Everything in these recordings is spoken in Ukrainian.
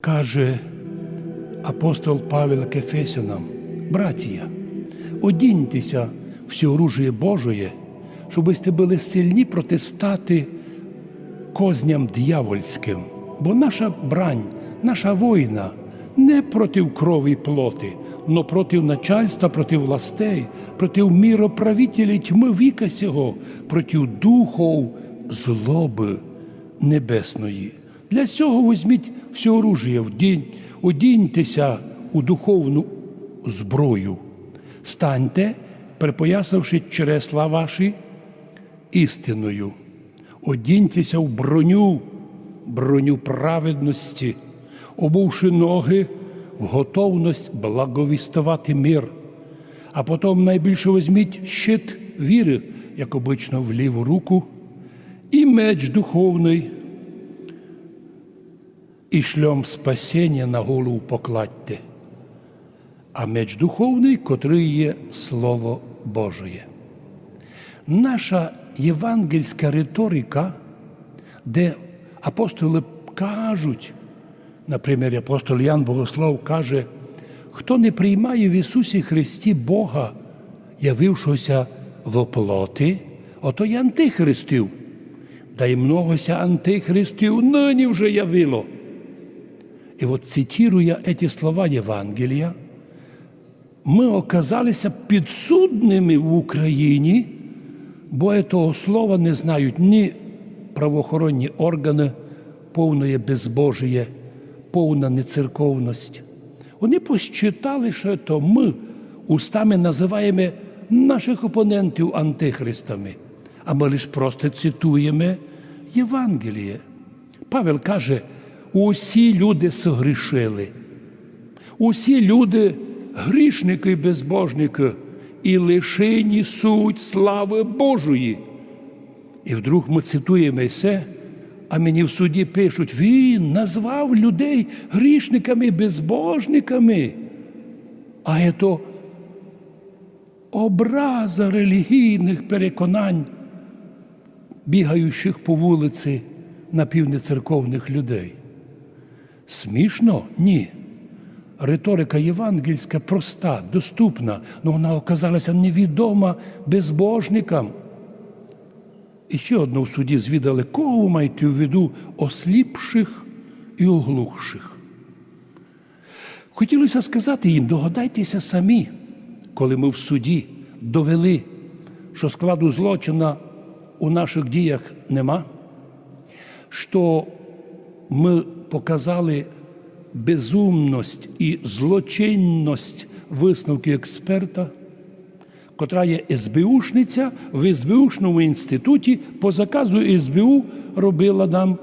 Каже апостол Павел Кефесянам, братія, одіньтеся всі оружие Божоє, щоб ви були сильні протистати козням дьявольським. Бо наша брань, наша війна не проти крові плоти, но проти начальства, проти властей, проти міроправителей тьми віка сього, проти духов злоби небесної. Для цього візьміть все оружие одіньтеся у духовну зброю, станьте, припоясавши чересла ваші істиною, одіньтеся в броню, броню праведності, обувши ноги в готовність благовістувати мир. А потім найбільше візьміть щит віри, як обично, в ліву руку, і меч духовний, і шльом спасіння на голову покладьте, а меч духовний, котрий є Слово Божє. Наша євангельська риторика, де апостоли кажуть, наприклад, апостол Ян Богослов каже, хто не приймає в Ісусі Христі Бога, явившогося в плоти, ото й антихристів. Да й многося антихристів нині вже явило. И вот цитируя эти слова Євангелія, ми оказалися підсудними в Україні, бо того слова не знають ні правоохоронні органи, повне безбожіє, повна нецерковність. Вони посчитали, що то ми устами називаємо наших опонентів антихристами, а ми лише просто цитуємо Євангеліє. Павел каже, усі люди согрішили, усі люди грішники безбожники, і лишені суть слави Божої. І вдруг ми цитуємо це, а мені в суді пишуть, він назвав людей грішниками і безбожниками. А це образа релігійних переконань, бігаючих по вулиці напівнецерковних людей. Смішно? Ні. Риторика євангельська проста, доступна, але вона оказалася невідома безбожникам. І ще одну в суді звідали, кого ви маєте в виду осліпших і оглухших. Хотілося сказати їм, догадайтеся самі, коли ми в суді довели, що складу злочина у наших діях нема, що ми показали безумність і злочинність висновки експерта, котра є СБУшниця в СБУшному інституті по заказу СБУ робила нам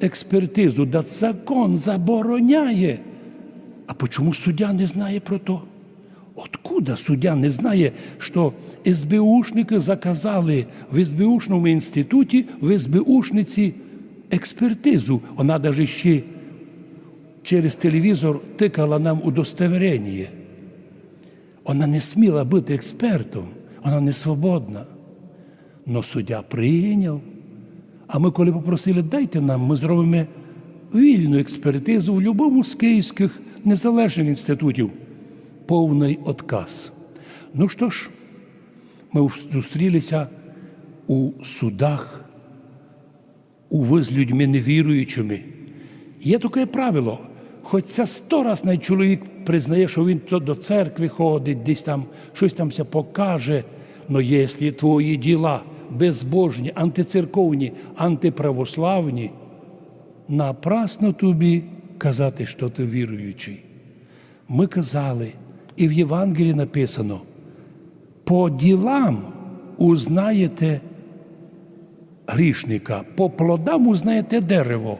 експертизу. Да закон забороняє. А почому суддя не знає про то? Откуда суддя не знає, що СБУшники заказали в СБУшному інституті в СБУшниці експертизу. Вона навіть ще через телевізор тикала нам удостоверення. Вона не сміла бути експертом, вона не свободна. Но суддя прийняв. А ми, коли попросили, дайте нам, ми зробимо вільну експертизу в будь-якому з київських незалежних інститутів. Повний отказ. Ну що ж, ми зустрілися у судах уви з людьми невіруючими. Є таке правило, хоч це сто раз най чоловік признає, що він то до церкви ходить, десь там щось там ся покаже. Но якщо твої діла безбожні, антицерковні, антиправославні, напрасно тобі казати, що ти віруючий. Ми казали, і в Євангелії написано, по ділам узнаєте грішника, по плодам узнаєте дерево,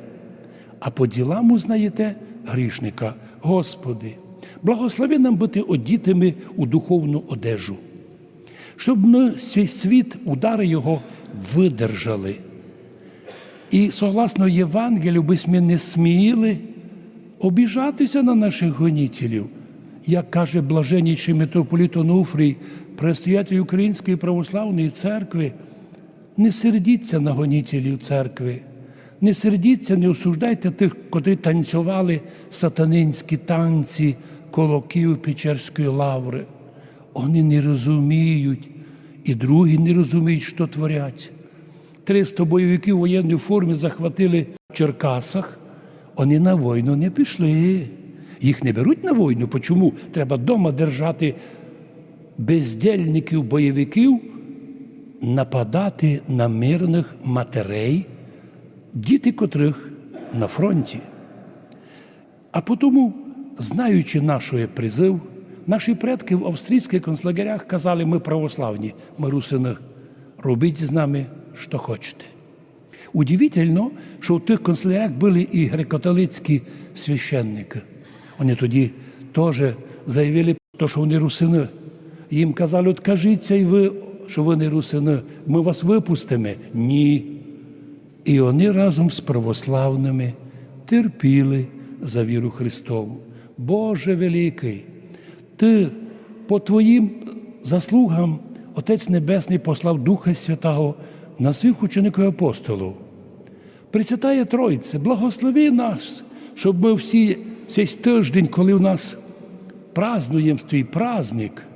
а по ділам узнаєте грішника. Господи, благослови нам бути одітими у духовну одежу, щоб ми цей світ, удари Його видержали. І согласно Євангелію, би ми не сміли обіжатися на наших гонітелів, як каже блаженніший митрополіт Онуфрій, предстоятель Української православної церкви, не сердіться на гонітелів церкви, Не сердіться, не осуждайте тих, котрі танцювали сатанинські танці коло Київ Печерської лаври. Вони не розуміють, і другі не розуміють, що творять. 300 бойовиків у воєнній формі захватили в Черкасах. Вони на війну не пішли. Їх не беруть на війну. Чому? Треба вдома держати бездельників, бойовиків, нападати на мирних матерей, діти котрих на фронті. А тому, знаючи наш призив, наші предки в австрійських концлагерях казали, ми православні, ми русини, робіть з нами, що хочете. Удивительно, що в тих концлагерях були і греко-католицькі священники. Вони тоді теж заявили, що вони русини. Їм казали, от кажіться і ви, що ви не русини, ми вас випустимо. Ні. І вони разом з православними терпіли за віру Христову. Боже великий, Ти по Твоїм заслугам Отець Небесний послав Духа Святого на своїх учеників апостолів. Пресвятає Тройце, благослови нас, щоб ми всі цей тиждень, коли у нас празднуємо твій праздник,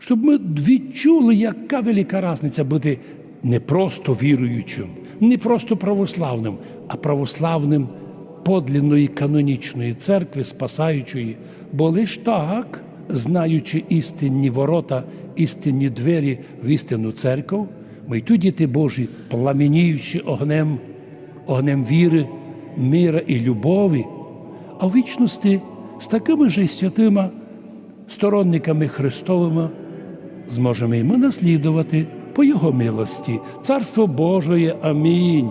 щоб ми відчули, яка велика різниця бути не просто віруючим, не просто православним, а православним подлинної канонічної церкви, спасаючої, бо лиш так, знаючи істинні ворота, істинні двері в істинну церкву, ми й тут діти Божі, пламеніючи огнем, огнем віри, мира і любові, а в вічності з такими ж святими сторонниками Христовими зможемо і ми наслідувати по Його милості. Царство Божоє. Амінь.